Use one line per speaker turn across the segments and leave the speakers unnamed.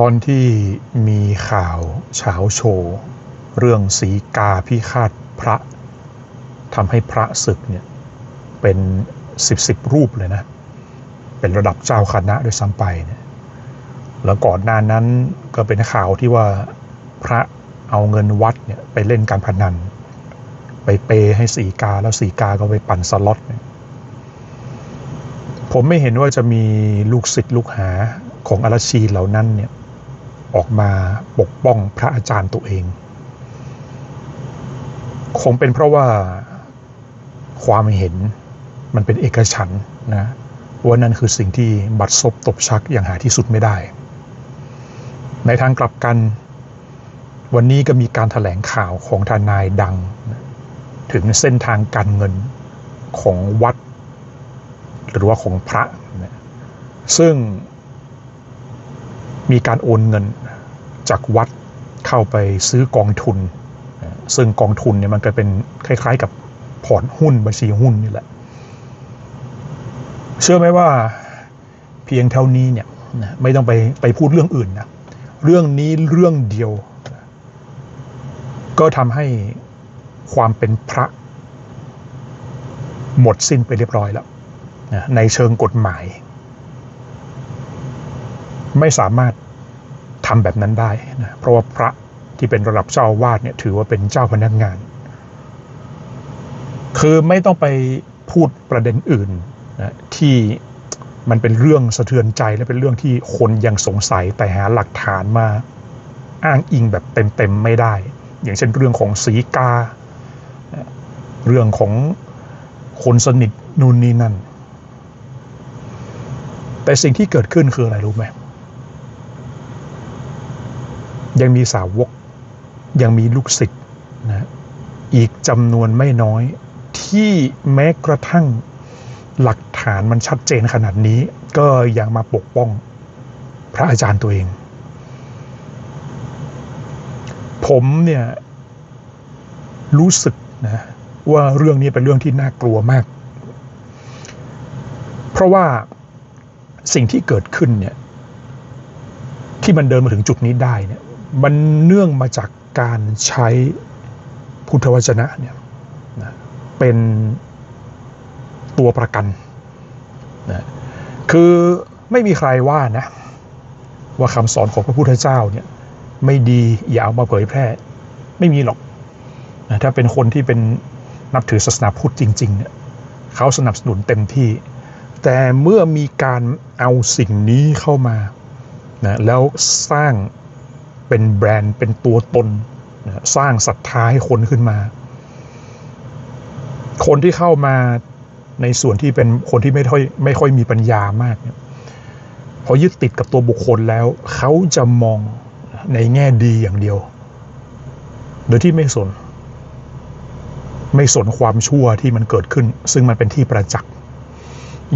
ตอนที่มีข่าวเฉาโชว์เรื่องสีกาพิฆาตพระทำให้พระศึกเนี่ยเป็นสิบสิบรูปเลยนะ เป็นระดับเจ้าคณะด้วยซ้ำไปเนี่ยแล้วก่อนหน้านั้นก็เป็นข่าวที่ว่าพระเอาเงินวัดเนี่ยไปเล่นการพนัน ไปเปย์ให้สีกาแล้วสีกาก็ไปปั่นสล็อตเนี่ยผมไม่เห็นว่าจะมีลูกศิษย์ลูกหาของอรชีเหล่านั้นเนี่ย ออกมาปกป้องพระอาจารย์ตัวเอง คงเป็นเพราะว่าความเห็นมันเป็นเอกฉันนะว่านั่นคือสิ่งที่บัดซบตบชักอย่างหาที่สุดไม่ได้ ในทางกลับกัน วันนี้ก็มีการถแถลงข่าวของทนายดัง ถึงเส้นทางการเงินของวัด หรือว่าของพระ ซึ่ง มีการโอนเงินจากวัดเข้าไปซื้อกองทุน ซึ่งกองทุนเนี่ยมันก็เป็นคล้ายๆกับพอร์ตหุ้นบัญชีหุ้นนี่แหละ เชื่อไหมว่าเพียงเท่านี้เนี่ยไม่ต้องไปไปพูดเรื่องอื่นนะเรื่องนี้เรื่องเดียว ก็ทำให้ความเป็นพระ หมดสิ้นไปเรียบร้อยแล้วในเชิงกฎหมาย ไม่สามารถทำแบบนั้นได้นะเพราะว่าพระที่เป็นระดับเจ้าวาสเนี่ยถือว่าเป็นเจ้าพนักงาน คือไม่ต้องไปพูดประเด็นอื่นนะที่มันเป็นเรื่องสะเทือนใจและเป็นเรื่องที่คนยังสงสัยแต่หาหลักฐานมาอ้างอิงแบบเต็มๆไม่ได้ อย่างเช่นเรื่องของสีกา เรื่องของคนสนิทนู่นนี่นั่น แต่สิ่งที่เกิดขึ้นคืออะไรรู้ไหม ยังมีสาวก ยังมีลูกศิษย์นะอีกจำนวนไม่น้อยที่แม้กระทั่งหลักฐานมันชัดเจนขนาดนี้ ก็ยังมาปกป้องพระอาจารย์ตัวเอง ผมเนี่ยรู้สึกนะว่าเรื่องนี้เป็นเรื่องที่น่ากลัวมาก เพราะว่าสิ่งที่เกิดขึ้นเนี่ยที่มันเดินมาถึงจุดนี้ได้เนี่ย มันเนื่องมาจากการใช้พุทธวจนะเนี่ยนะเป็นตัวประกันนะคือไม่มีใครว่านะว่าคำสอนของพระพุทธเจ้าเนี่ยไม่ดีอย่าเอามาเผยแพร่ ไม่มีหรอกนะถ้าเป็นคนที่เป็นนับถือศาสนาพุทธจริงๆเนี่ยเขาสนับสนุนเต็มที่ แต่เมื่อมีการเอาสิ่งนี้เข้ามานะแล้วสร้าง เป็นแบรนด์เป็นตัวตนนะสร้างศรัทธาให้คนขึ้นมา คนที่เข้ามาในส่วนที่เป็นคนที่ไม่ค่อยไม่ค่อยมีปัญญามากเนี่ยพอยึดติดกับตัวบุคคลแล้ว เขาจะมองในแง่ดีอย่างเดียว โดยที่ไม่สน ไม่สนความชั่วที่มันเกิดขึ้น ซึ่งมันเป็นที่ประจักษ์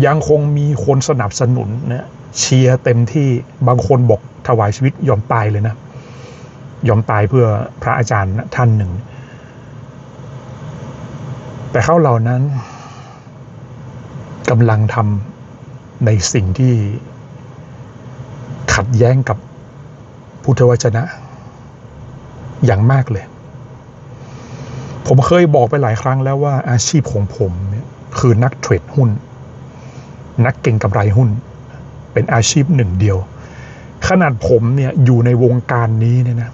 ยังคงมีคนสนับสนุนนะเชียร์เต็มที่บางคนบอกถวายชีวิตยอมตายเลยนะ ยอมตายเพื่อพระอาจารย์ท่านหนึ่ง แต่เขาเหล่านั้นกำลังทำในสิ่งที่ขัดแย้งกับพุทธวจนะ อย่างมากเลย ผมเคยบอกไปหลายครั้งแล้วว่าอาชีพของผมเนี่ยคือนักเทรดหุ้น นักเก่งกำไรหุ้น เป็นอาชีพหนึ่งเดียว ขนาดผมเนี่ยอยู่ในวงการนี้เนี่ยนะ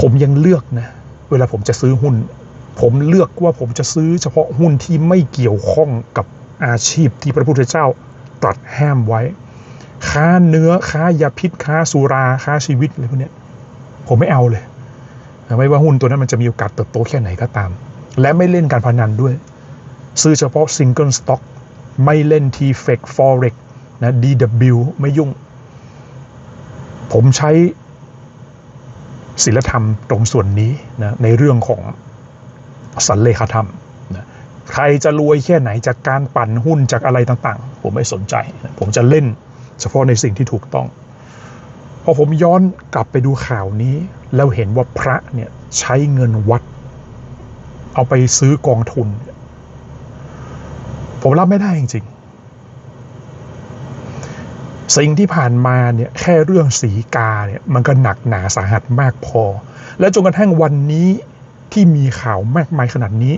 ผมยังเลือกนะ เวลาผมจะซื้อหุ้น ผมเลือกว่าผมจะซื้อเฉพาะหุ้นที่ไม่เกี่ยวข้องกับอาชีพที่พระพุทธเจ้าตรัสห้ามไว้ ค้าเนื้อค้ายาพิษค้าสุราค้าชีวิตอะไรพวกนี้ผมไม่เอาเลย ไม่ว่าหุ้นตัวนั้นมันจะมีโอกาสเติบโตแค่ไหนก็ตาม และไม่เล่นการพนันด้วย ซื้อเฉพาะซิงเกิลสต็อกไม่เล่นทีเฟกฟอเร็กนะ DW ไม่ยุ่ง ผมใช้ ศิลธรรมตรงส่วนนี้นะในเรื่องของสันเลขาธรรมนะใครจะรวยแค่ไหนจากการปั่นหุ้นจากอะไรต่างๆ ผมไม่สนใจนะผมจะเล่นเฉพาะในสิ่งที่ถูกต้อง พอผมย้อนกลับไปดูข่าวนี้ แล้วเห็นว่าพระเนี่ยใช้เงินวัด เอาไปซื้อกองทุน ผมรับไม่ได้จริง สิ่งที่ผ่านมาเนี่ยแค่เรื่องสีกาเนี่ยมันก็หนักหนาสาหัสมากพอ และจนกระทั่งวันนี้ที่มีข่าวมากมายขนาดนี้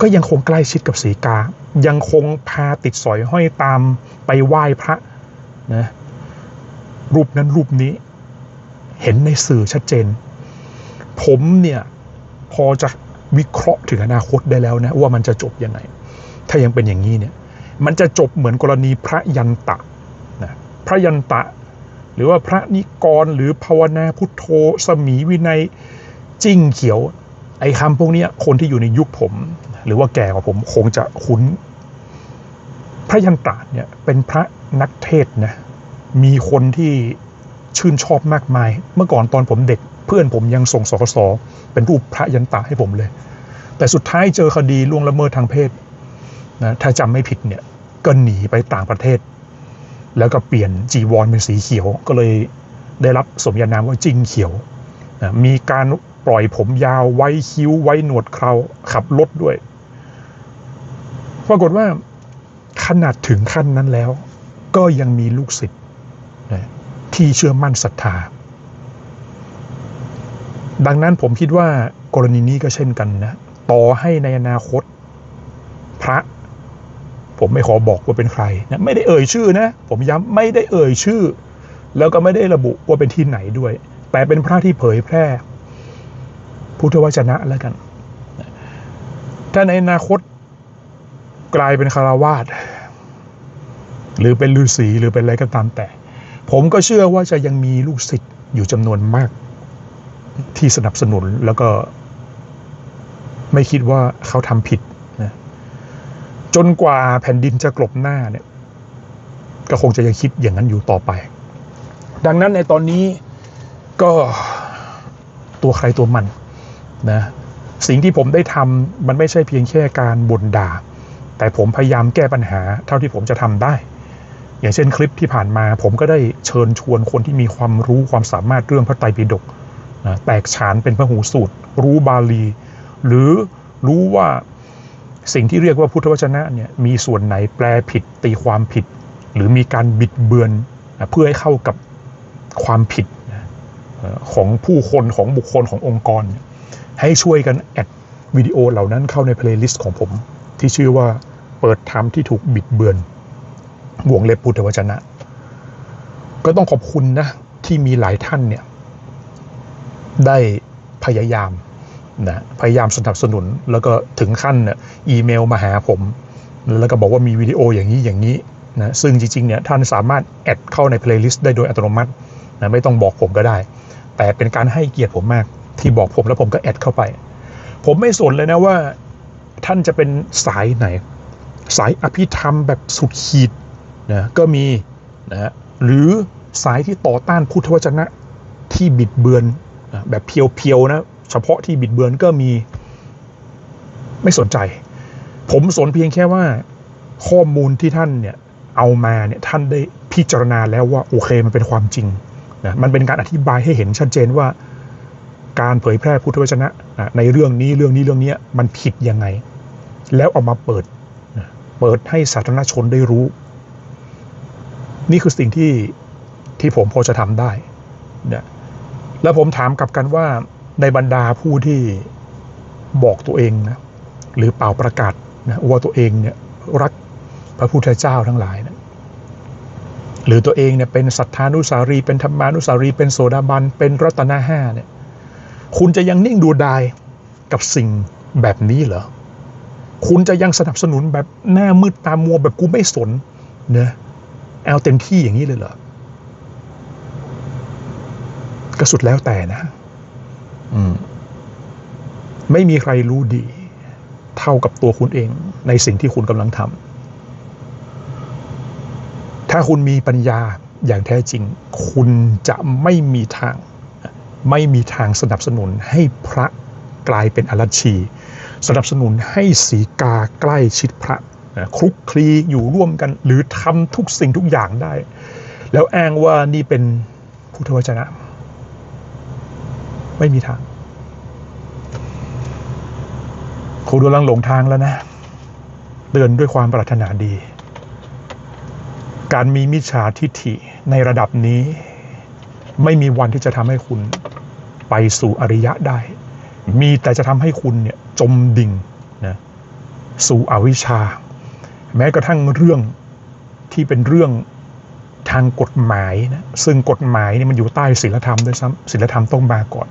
ก็ยังคงใกล้ชิดกับสีกา ยังคงพาติดสอยห้อยตามไปไหว้พระนะรูปนั้นรูปนี้ เห็นในสื่อชัดเจน ผมเนี่ยพอจะวิเคราะห์ถึงอนาคตได้แล้วนะว่ามันจะจบยังไง ถ้ายังเป็นอย่างนี้เนี่ยมันจะจบเหมือนกรณีพระยันตะนะ พระยันตะ หรือว่าพระนิกรหรือภาวนาพุทโธสมีวินัยจิ้งเขียว ไอ้คำพวกนี้คนที่อยู่ในยุคผม หรือว่าแก่กว่าผมคงจะคุ้น พระยันตะเนี่ยเป็นพระนักเทศนะมีคนที่ชื่นชอบมากมาย เมื่อก่อนตอนผมเด็ก เพื่อนผมยังส่งสคสเป็นรูปพระยันตะให้ผมเลย แต่สุดท้ายเจอคดีล่วงละเมิดทางเพศนะถ้าจำไม่ผิดเนี่ยก็หนีไปต่างประเทศ แล้วก็เปลี่ยนจีวรเป็นสีเขียว ก็เลยได้รับสมญานามว่าจิงเขียวนะมีการปล่อยผมยาวไว้คิ้วไว้หนวดเคราขับรถด้วย ปรากฏว่าขนาดถึงขั้นนั้นแล้ว ก็ยังมีลูกศิษย์นะที่เชื่อมั่นศรัทธา ดังนั้นผมคิดว่ากรณีนี้ก็เช่นกันนะ ต่อให้ในอนาคต พระ ผมไม่ขอบอกว่าเป็นใครนะไม่ได้เอ่ยชื่อนะ ผมย้ำไม่ได้เอ่ยชื่อ แล้วก็ไม่ได้ระบุว่าเป็นที่ไหนด้วย แต่เป็นพระที่เผยแพร่ พุทธวจนะแล้วกัน ถ้าในอนาคตกลายเป็นคารวาสหรือเป็นฤาษีหรือเป็นอะไรก็ตามแต่ ผมก็เชื่อว่าจะยังมีลูกศิษย์อยู่จำนวนมาก ที่สนับสนุนแล้วก็ ไม่คิดว่าเขาทำผิด จนกว่าแผ่นดินจะกลบหน้าเนี่ย ก็คงจะยังคิดอย่างนั้นอยู่ต่อไป ดังนั้นในตอนนี้ก็ตัวใครตัวมันนะสิ่งที่ผมได้ทำมันไม่ใช่เพียงแค่การบ่นด่า แต่ผมพยายามแก้ปัญหาเท่าที่ผมจะทำได้ อย่างเช่นคลิปที่ผ่านมา ผมก็ได้เชิญชวนคนที่มีความรู้ความสามารถเรื่องพระไตรปิฎกนะแตกฉานเป็นพระหูสูตร รู้บาลี หรือรู้ว่า สิ่งที่เรียกว่าพุทธวจนะเนี่ยมีส่วนไหนแปลผิดตีความผิด หรือมีการบิดเบือนนะเพื่อให้เข้ากับความผิดนะของผู้คนของบุคคลขององค์กร ให้ช่วยกันแอดวิดีโอเหล่านั้นเข้าในเพลย์ลิสต์ของผม ที่ชื่อว่าเปิดธรรมที่ถูกบิดเบือนวงเล็บพุทธวจนะ ก็ต้องขอบคุณนะ ที่มีหลายท่านเนี่ย ได้พยายาม นะพยายามสนับสนุน แล้วก็ถึงขั้นอีเมลมาหาผม แล้วก็บอกว่ามีวิดีโออย่างนี้อย่างนี้นะซึ่งจริงๆเนี่ยท่านสามารถแอดเข้าในเพลย์ลิสต์ได้โดยอัตโนมัตินะไม่ต้องบอกผมก็ได้ แต่เป็นการให้เกียรติผมมาก ที่บอกผมแล้วผมก็แอดเข้าไป ผมไม่สนเลยนะว่า ท่านจะเป็นสายไหน สายอภิธรรมแบบสุดขีดนะก็มีนะหรือสายที่ต่อต้านพุทธวจนะที่บิดเบือนแบบเพียวๆนะ เฉพาะที่บิดเบือนก็มีไม่สนใจ ผมสนเพียงแค่ว่าข้อมูลที่ท่านเนี่ยเอามาเนี่ยท่านได้พิจารณาแล้วว่าโอเคมันเป็นความจริงนะมันเป็นการอธิบายให้เห็นชัดเจนว่า การเผยแพร่พุทธวจนะอะในเรื่องนี้เรื่องนี้เรื่องนี้มันผิดยังไง แล้วเอามาเปิดนะเปิดให้สาธารณชนได้รู้ นี่คือสิ่งที่ที่ผมพอจะทำได้นะแล้วผมถามกลับกันว่า ในบรรดาผู้ที่บอกตัวเองนะหรือเป่าประกาศนะว่าตัวเองเนี่ยรักพระพุทธเจ้าทั้งหลายนะหรือตัวเองเนี่ยเป็นสัทธานุสารี เป็นธรรมานุสารี เป็นโสดาบัน เป็นรัตนห้าเนี่ย คุณจะยังนิ่งดูดายกับสิ่งแบบนี้เหรอ คุณจะยังสนับสนุนแบบหน้ามืดตามัวแบบกูไม่สนเนะเอาเต็มที่อย่างนี้เลยเหรอ ก็สุดแล้วแต่นะ ไม่มีใครรู้ดี เท่ากับตัวคุณเอง ในสิ่งที่คุณกำลังทำถ้าคุณมีปัญญาอย่างแท้จริง คุณจะไม่มีทาง ไม่มีทางสนับสนุนให้พระกลายเป็นอรัชี สนับสนุนให้สีกาใกล้ชิดพระนะคลุกคลีอยู่ร่วมกัน หรือทำทุกสิ่งทุกอย่างได้ แล้วอ้างว่านี่เป็นพุทธวจนะ ไม่มีทางคุณกำลังหลงทางแล้วนะเตือนด้วยความปรารถนาดี การมีมิจฉาทิฐิในระดับนี้ ไม่มีวันที่จะทำให้คุณไปสู่อริยะได้ มีแต่จะทำให้คุณเนี่ยจมดิ่งนะสู่อวิชชา แม้กระทั่งเรื่องที่เป็นเรื่อง ทางกฎหมายนะซึ่งกฎหมายเนี่ยมันอยู่ใต้ศีลธรรมด้วยซ้ำศีลธรรมต้องมาก่อน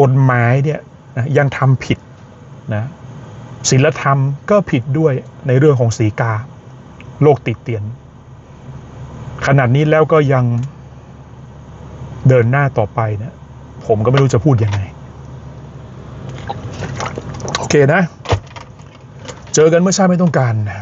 กฎหมายเนี่ยนะยังทำผิดนะศีลธรรมก็ผิดด้วยในเรื่องของสีกา โลกติดเตียน ขนาดนี้แล้วก็ยังเดินหน้าต่อไปเนี่ยผมก็ไม่รู้จะพูดยังไง โอเคนะ เจอกันเมื่อชาติไม่ต้องการนะ